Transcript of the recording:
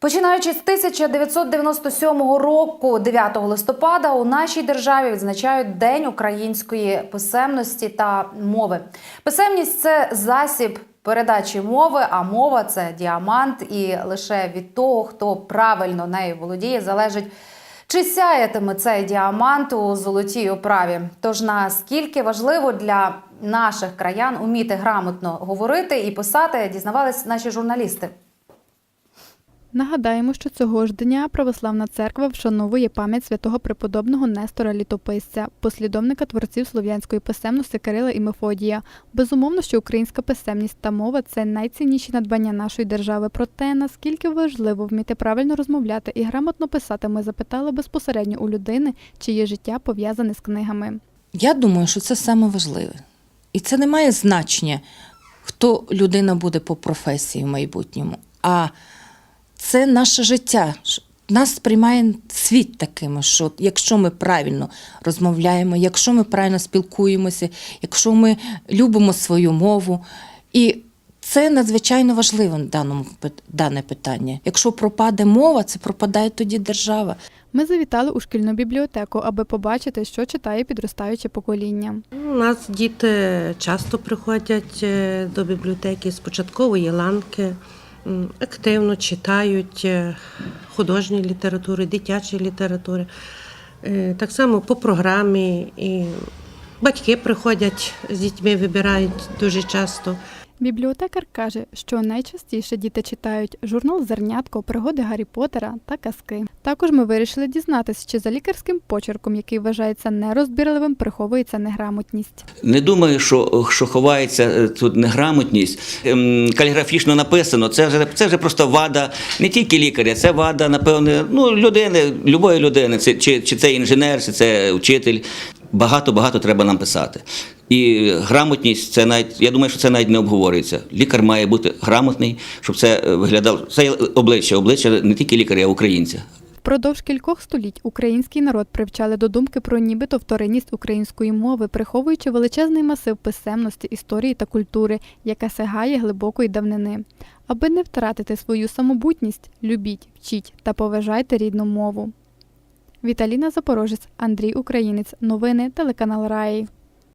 Починаючи з 1997 року, 9 листопада, у нашій державі відзначають День української писемності та мови. Писемність це засіб передачі мови, а мова це діамант, і лише від того, хто правильно нею володіє, залежить. Чи сяятиме цей діамант у золотій оправі? Тож наскільки важливо для наших краян уміти грамотно говорити і писати, дізнавались наші журналісти. Нагадаємо, що цього ж дня Православна церква вшановує пам'ять святого преподобного Нестора Літописця, послідовника творців слов'янської писемності Кирила і Мефодія. Безумовно, що українська писемність та мова це найцінніші надбання нашої держави. Проте наскільки важливо вміти правильно розмовляти і грамотно писати, ми запитали безпосередньо у людини, чиє життя пов'язане з книгами. Я думаю, що це саме важливе. І це не має значення, хто людина буде по професії в майбутньому. А це наше життя. Нас сприймає світ такими, що якщо ми правильно розмовляємо, якщо ми правильно спілкуємося, якщо ми любимо свою мову. І це надзвичайно важливо в даному дане питання. Якщо пропаде мова, це пропадає тоді держава. Ми завітали у шкільну бібліотеку, аби побачити, що читає підростаюче покоління. У нас діти часто приходять е, до бібліотеки з початкової ланки, активно читають е, художні літератури, дитячі літератури. Е, Так само по програмі і батьки приходять з дітьми, вибирають дуже часто. Бібліотекар каже, що найчастіше діти читають журнал Зернятко, пригоди Гаррі Поттера та казки. Також ми вирішили дізнатися, чи за лікарським почерком, який вважається нерозбірливим, приховується неграмотність. Не думаю, що, що ховається е, тут неграмотність. Ем, Каліграфічно написано. Це вже це вже просто вада не тільки лікаря, це вада, напевне, ну, людини, любої людини. Це, чи, чи це інженер, чи це вчитель. Багато багато треба нам писати. І грамотність це навіть, я думаю, що це навіть не обговорюється. Лікар має бути грамотний, щоб це е, виглядало. Це обличчя, обличчя не тільки лікаря, а українця. Впродовж кількох століть український народ привчали до думки про нібито вторинність української мови, приховуючи величезний масив писемності, історії та культури, яка сягає глибокої давнини. Аби не втратити свою самобутність, любіть, вчіть та поважайте рідну мову. Віталіна Запорожець, Андрій Українець. Новини телеканал Раї.